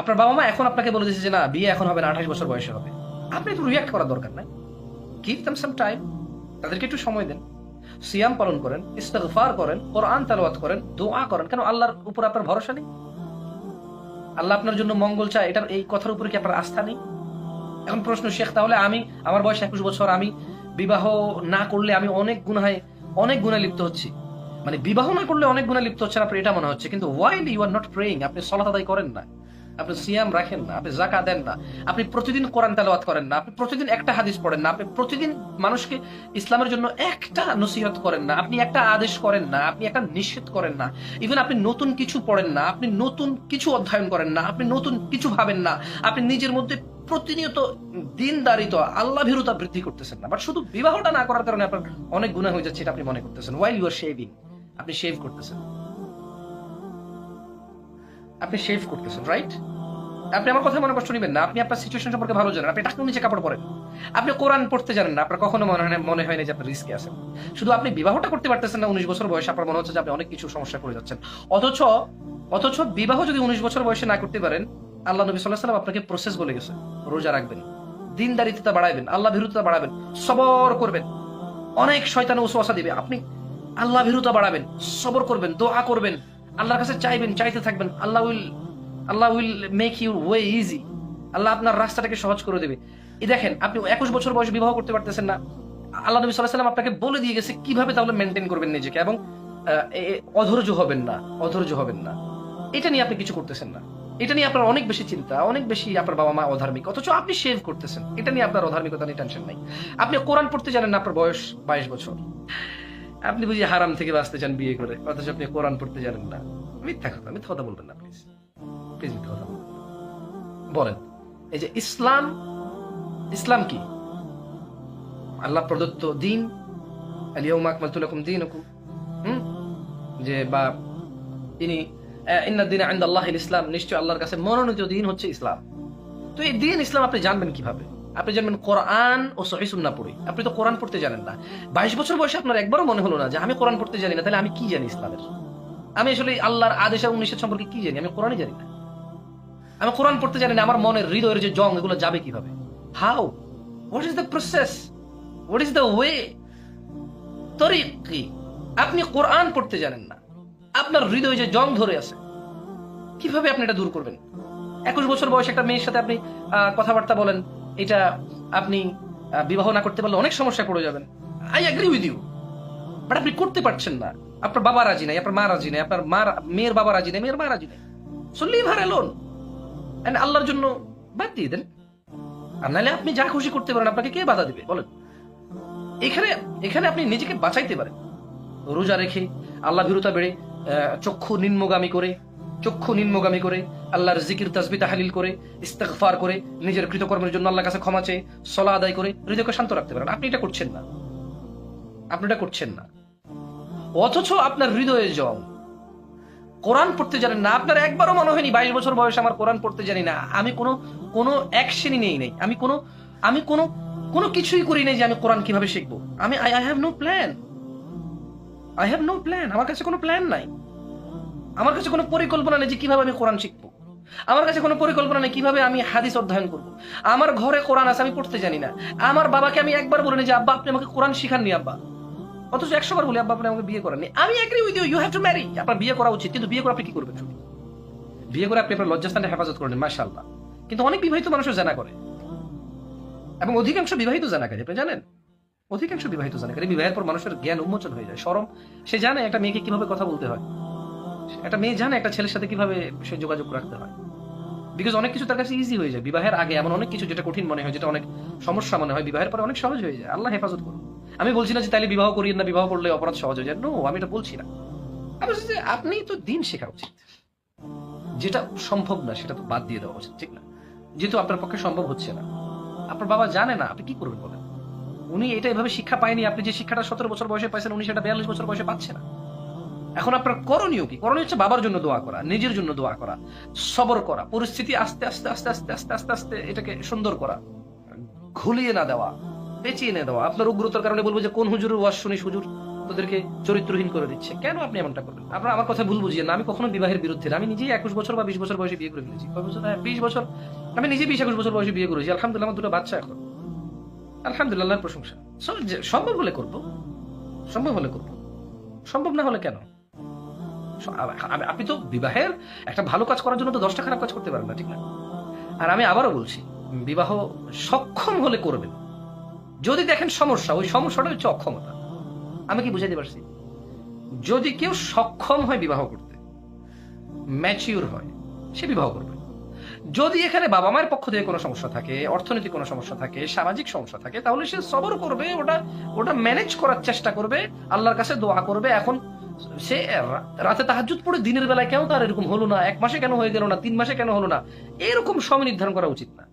আপনার বাবা মা এখন আপনাকে বলে দিয়েছে যে, না, বিয়ে এখন হবে না, আঠাশ বছর বয়সে হবে। আপনি একটু রিয়াক্ট করার দরকার নাই। গিভ দেম সাম টাইম তাদেরকে একটু সময় দেন। সিয়াম পালন করেন, ইস্তেগফার করেন, কোরআন তেলাওয়াত করেন, দোয়া করেন। কেন আল্লাহর উপর আপনার ভরসা নেই? আল্লাহ আপনার জন্য মঙ্গল চায়, এটার এই কথার উপরে কি আপনার আস্থা নেই? এখন প্রশ্ন, শেখ, তাহলে আমি, আমার বয়স একুশ বছর, আমি বিবাহ না করলে আমি অনেক গুনায় অনেক গুণায় লিপ্ত হচ্ছি? মানে বিবাহ না করলে অনেক গুণায় লিপ্ত হচ্ছেন আপনার এটা মনে হচ্ছে। কিন্তু while you are not praying আপনি সলাত আদায় করেন না। আপনি সিয়াম রাখেন না, আপনি জাকা দেন না, আপনি প্রতিদিন কোরআন তেলাওয়াত করেন না, আপনি প্রতিদিন একটা হাদিস পড়েন না, আপনি প্রতিদিন মানুষকে ইসলামের জন্য একটা নসিহত করেন না, আপনি একটা আদেশ করেন না, আপনি একটা নিষেধ করেন না ইভেন আপনি নতুন কিছু পড়েন না, আপনি নতুন কিছু অধ্যয়ন করেন না, আপনি নতুন কিছু ভাবেন না, আপনি নিজের মধ্যে প্রতিনিয়ত দিনদারিত আল্লাহ ভীরুতা বৃদ্ধি করতেছেন না বাট শুধু বিবাহটা না করার কারণে আপনার অনেক গুণা হয়ে যাচ্ছে এটা আপনি মনে করতেছেন ওয়াইল ইউ আর শেভিং আপনি শেভ করতেছেন। আপনি শেভ করতেছেন রাইট আপনি আমার কথা মনে কষ্ট নেবেন না। আপনি আপনার সিচুয়েশন সম্পর্কে ভালো জানেন। আপনি টাকুর নিচে কাপড় পরেন। আপনি কোরআন পড়তে জানেন না। আপনার কখনো মনে হয় মনে হয় না যে আপনি রিস্কে আছেন। শুধু আপনি বিবাহটা করতে পারতেছেন না উনিশ বছর বয়সে। আপনার মনে হচ্ছে যে আপনি অনেক কিছু সমস্যা করে যাচ্ছেন। অথচ অথচ বিবাহ যদি উনিশ বছর বয়সে না করতে পারেন, আল্লাহ নবী সাল্লাহ সাল্লাম আপনাকে প্রসেস বলে গেছে। রোজা রাখবেন। দিনদারিতা বাড়াবেন আল্লাহ ভীরুতা বাড়াবেন। সবর করবেন। অনেক শয়তান ওসওয়াসা দিবে। আপনি আল্লাহ ভীরুতা বাড়াবেন। সবর করবেন, দোয়া করবেন। আল্লাহর কাছে চাইবেন, চাইতে থাকবেন। Allah will Allah will make you way easy Allah আপনার রাস্তাটাকে সহজ করে দেবে। এই দেখেন, আপনি একুশ বছর বয়সে বিবাহ করতে পারতেছেন না। আল্লাহ নবী সাল্লাহ সাল্লাম আপনাকে বলে দিয়ে গেছে কীভাবে তাহলে মেনটেন করবেন নিজেকে এবং অধৈর্য হবেন না, অধৈর্য হবেন না। এটা নিয়ে আপনি কিছু করতেছেন না। এটা নিয়ে আপনার অনেক বেশি চিন্তা, অনেক বেশি আপনার বাবা মা অধার্মিক, অথচ আপনি সেভ করতেছেন। এটা নিয়ে আপনার অধার্মিকতা নিয়ে টেনশন নাই। আপনি কোরআন পড়তে জানেন না আপনার বয়স বাইশ বছর। আপনি বুঝি হারাম থেকে বাঁচতে চান বিয়ে করে, অথচ আপনি কোরআন পড়তে জানেন না। মিথ্যা কথা মিথ্যা কথা বলবেন না প্লিজ বলবেন না। বলেন, এই যে ইসলাম ইসলাম কি? আল্লাহ প্রদত্ত দিন আকমালতু লাকুম হুম? যে বা তিনি ইন্নাদ্দিন আইন্দ আল্লাহ ইসলাম, নিশ্চয় আল্লাহর কাছে মনোনীত দিন হচ্ছে ইসলাম। তো এই দিন ইসলাম আপনি জানবেন কীভাবে? আপনি জানবেন কোরআন ও সহি সুন্নাহ পড়ে। আপনি তো কোরআন পড়তে জানেন না। বাইশ বছর বয়সে আপনার একবারও মনে হলো না যে আমি কোরআন পড়তে জানি না, তাহলে আমি কি জানি ইসলামের? আমি আসলে আল্লাহর আদেশ এবং নিষেধ সম্পর্কে কি জানি? আমি কোরআনই জানি না। আমি কোরআন পড়তে জানি না, আমার মনের হৃদয়ের যে জং, এগুলো যাবে কীভাবে? How what is the process what is the way তরিক। কি আপনি কোরআন পড়তে জানেন না। আপনার হৃদয়ে যে জং ধরে আছে, কীভাবে আপনি এটা দূর করবেন? একুশ বছর বয়সে একটা মেয়ের সাথে আপনি কথাবার্তা বলেন, এটা আপনি বিবাহ না করতে পারলে অনেক সমস্যায় পড়ে যাবেন। I agree with you but আপনি করতে পারছেন না। আপনার বাবা রাজি নাই, আপনার মা রাজি নাই, আপনার মা মেয়ের বাবা রাজি নাই, মেয়ের মা রাজি নাই। সো লিভ হার অ্যালোন আল্লাহর জন্য বাদ দিয়ে দেন। আর নাহলে আপনি যা খুশি করতে পারেন, আপনাকে কে বাধা দিবে? বলেন। এখানে এখানে আপনি নিজেকে বাঁচাইতে পারেন। রোজা রেখে, আল্লাহ ভীরতা বেড়ে চক্ষু নিম্নগামী করে, চক্ষু নিম্নগামী করে, আল্লাহর জিকির তাসবি তাহালিল করে, ইস্তেগফার করে, নিজের কৃতকর্মের জন্য আল্লাহর কাছে ক্ষমা চেয়ে সলা আদায় করে, হৃদয়কে শান্ত রাখতে পারেন। আপনি এটা করছেন না। আপনি এটা করছেন না। অথচ আপনার হৃদয়ে জং কোরআন পড়তে জানেন না। আপনার একবারও মনে হয়নি বাইশ বছর বয়সে আমার কোরআন পড়তে জানি না। আমি কোনো কোনো অ্যাকশনই নেই নাই। আমি কোনো আমি কোনো কোনো কিছুই করি নাই যে আমি কোরআন কীভাবে শিখব। আমি I I have no plan I have no plan আমার কাছে কোনো প্ল্যান নাই। আমার কাছে কোনো পরিকল্পনা নেই যে কীভাবে আমি কোরআন শিখব। আমার কাছে কোনো পরিকল্পনা নেই কীভাবে আমি হাদিস অধ্যয়ন করব। আমার ঘরে কোরআন আছে, আমি পড়তে জানি না। আমার বাবাকে আমি একবার বলিনি যে, আব্বা, আপনি আমাকে কোরআন শিখাননি, আব্বা। অথচ একশো বার বলি, আব্বা, আপনি আমাকে বিয়ে করেননি। আমি agree with you you have to marry আপনার বিয়ে করা উচিত, কিন্তু বিয়ে করে আপনি কি করবেন? শুধু বিয়ে করে আপনি আপনার লজ্জাস্থানে হেফাজত করেন মাশাআল্লাহ। কিন্তু অনেক বিবাহিত মানুষও জানা করে। এবং অধিকাংশ বিবাহিত জানাকারী আপনি জানেন? অধিকাংশ বিবাহিত জানাকারী বিবাহের পর মানুষের জ্ঞান উন্মোচন হয়ে যায়, সরম। সে জানে একটা মেয়েকে কীভাবে কথা বলতে হয়। একটা মেয়ে জানে একটা ছেলের সাথে কীভাবে সে যোগাযোগ রাখতে হয়। বিকজ অনেক কিছু তার কাছে ইজি হয়ে যায়। বিবাহের আগে এমন অনেক কিছু যেটা কঠিন মনে হয়, যেটা অনেক সমস্যা মনে হয়। বিবাহের পরে অনেক সহজ হয়ে যায়। আল্লাহ হেফাজত করুন। আমি বলছি না যে তাইলে বিবাহ করিয়েন না, বিবাহ করলে অপরাধ সহজ হয়ে যায়। নো আমি এটা বলছি না। আমি বলছি যে আপনি তো দিন শেখা উচিত। যেটা সম্ভব না, সেটা তো বাদ দিয়ে দেওয়া উচিত, ঠিক না? যেহেতু আপনার পক্ষে সম্ভব হচ্ছে না। আপনার বাবা জানে না, আপনি কি করবেন বলেন? উনি এটা এভাবে শিক্ষা পায়নি, আপনি যে শিক্ষাটা সতেরো বছর বয়সে পাইছেন, উনি সেটা বিয়াল্লিশ বছর বয়সে পাচ্ছে না। এখন আপনার করণীয় কি? করণীয় হচ্ছে বাবার জন্য দোয়া করা, নিজের জন্য দোয়া করা, সবর করা, পরিস্থিতি আস্তে আস্তে আস্তে আস্তে আস্তে আস্তে আস্তে, এটাকে সুন্দর করা, ঘুলিয়ে না দেওয়া। পেঁচিয়ে না দেওয়া। আপনার উগ্রতার কারণে বলব যে কোন হুজুরের ওয়াজ শুনিস হুজুর তোদেরকে চরিত্রহীন করে দিচ্ছে? কেন আপনি এমনটা করবেন আপনার আমার কথা ভুল বুঝিয়ে না আমি কখনো বিবাহের বিরুদ্ধে। আমি নিজেই একুশ বছর বা বিশ বছর বয়সে বিয়ে করে ফেলেছি। হ্যাঁ, বিশ বছর। আমি নিজে বিশ একুশ বছর বয়সে বিয়ে করেছি। আলহামদুলিল্লাহ আমার দুটো বাচ্চা এখন। আলহামদুলিল্লাহ প্রশংসা। সম্ভব হলে করব। সম্ভব হলে করব। সম্ভব না হলে কেন? আপনি তো বিবাহের একটা ভালো কাজ করার জন্য তো দশটা খারাপ কাজ করতে পারেন না ঠিক না? আর আমি আবারও বলছি বিবাহ সক্ষম হলে করবেন। যদি দেখেন সমস্যা, ওই সমস্যাটা হচ্ছে অক্ষমতা। আমি কি বুঝাইতে পারছি? যদি কেউ সক্ষম হয় বিবাহ করতে ম্যাচিউর হয়, সে বিবাহ করবে। যদি এখানে বাবা মায়ের পক্ষ থেকে কোনো সমস্যা থাকে, অর্থনৈতিক কোনো সমস্যা থাকে, সামাজিক সমস্যা থাকে, তাহলে সে সবর করবে, ওটা ওটা ম্যানেজ করার চেষ্টা করবে, আল্লাহর কাছে দোয়া করবে। এখন সে রাতে তাহাজুদ পড়ে দিনের বেলায় কেন তার এরকম হলো না? এক মাসে কেন হয়ে গেল না? তিন মাসে কেন হলো না? এরকম সময় নির্ধারণ করা উচিত না।